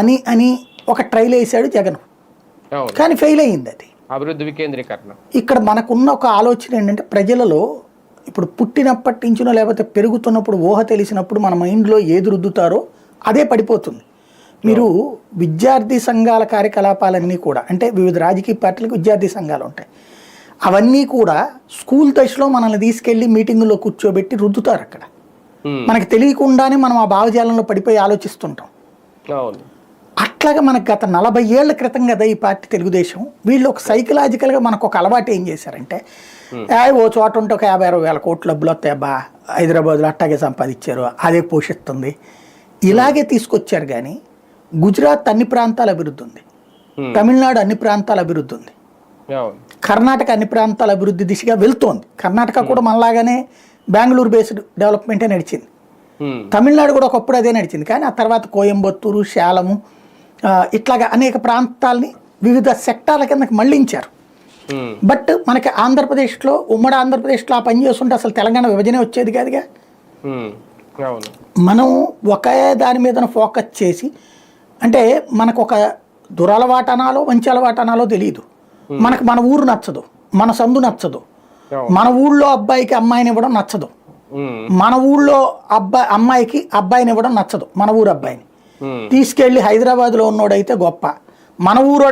అని అని ఒక ట్రైల్ వేసాడు జగన్. కానీ ఫెయిల్ అయ్యింది అది అభివృద్ధి వికేంద్రీకరణ. ఇక్కడ మనకున్న ఒక ఆలోచన ఏంటంటే ప్రజలలో ఇప్పుడు పుట్టినప్పటి నుంచినో లేకపోతే పెరుగుతున్నప్పుడు ఊహ తెలిసినప్పుడు మన మైండ్లో ఏది రుద్దుతారో అదే పడిపోతుంది. మీరు విద్యార్థి సంఘాల కార్యకలాపాలన్నీ కూడా అంటే వివిధ రాజకీయ పార్టీలకు విద్యార్థి సంఘాలు ఉంటాయి. అవన్నీ కూడా స్కూల్ దశలో మనల్ని తీసుకెళ్ళి మీటింగుల్లో కూర్చోబెట్టి రుద్దుతారు అక్కడ. మనకి తెలియకుండానే మనం ఆ భావజాలంలో పడిపోయి ఆలోచిస్తుంటాం. అట్లాగా మనకు గత నలభై ఏళ్ళ క్రితం కదా ఈ పార్టీ తెలుగుదేశం వీళ్ళు ఒక సైకలాజికల్గా మనకు ఒక అలవాటు ఏం చేశారంటే "ఏ, ఓ చోట ఉంటే ఒక యాభై అరవై వేల కోట్ల డబ్బులు వస్తాయి బా హైదరాబాద్లో అట్టాగే సంపాదించారు అదే పోషిస్తుంది. ఇలాగే తీసుకొచ్చారు కానీ గుజరాత్ అన్ని ప్రాంతాల అభివృద్ధి ఉంది. తమిళనాడు అన్ని ప్రాంతాల అభివృద్ధి ఉంది. కర్ణాటక అన్ని ప్రాంతాల అభివృద్ధి దిశగా వెళ్తోంది. కర్ణాటక కూడా మనలాగానే బెంగళూరు బేస్డ్ డెవలప్మెంటే నడిచింది. తమిళనాడు కూడా ఒకప్పుడు అదే నడిచింది. కానీ ఆ తర్వాత కోయంబత్తూరు శాలము ఇట్లాగా అనేక ప్రాంతాలని వివిధ సెక్టార్ల కిందకి మళ్ళించారు బట్ మనకి ఆంధ్రప్రదేశ్లో ఉమ్మడి ఆంధ్రప్రదేశ్లో ఆ పని చేస్తుంటే అసలు తెలంగాణ విభజనే వచ్చేది కాదుగా. మనం ఒకే దాని మీద ఫోకస్ చేసి అంటే మనకు ఒక దురలవాటు అనాలో మంచి అలవాటు అనాలో తెలియదు మనకు మన ఊరు నచ్చదు. మన సందు నచ్చదు. మన ఊళ్ళో అబ్బాయికి అమ్మాయిని ఇవ్వడం నచ్చదు. మన ఊళ్ళో అబ్బాయి అమ్మాయికి అబ్బాయిని ఇవ్వడం నచ్చదు. మన ఊరు అబ్బాయిని. ఉమ్, తీసుకెళ్ళి హైదరాబాద్లో ఉన్నోడైతే గొప్ప. మన ఊరోడ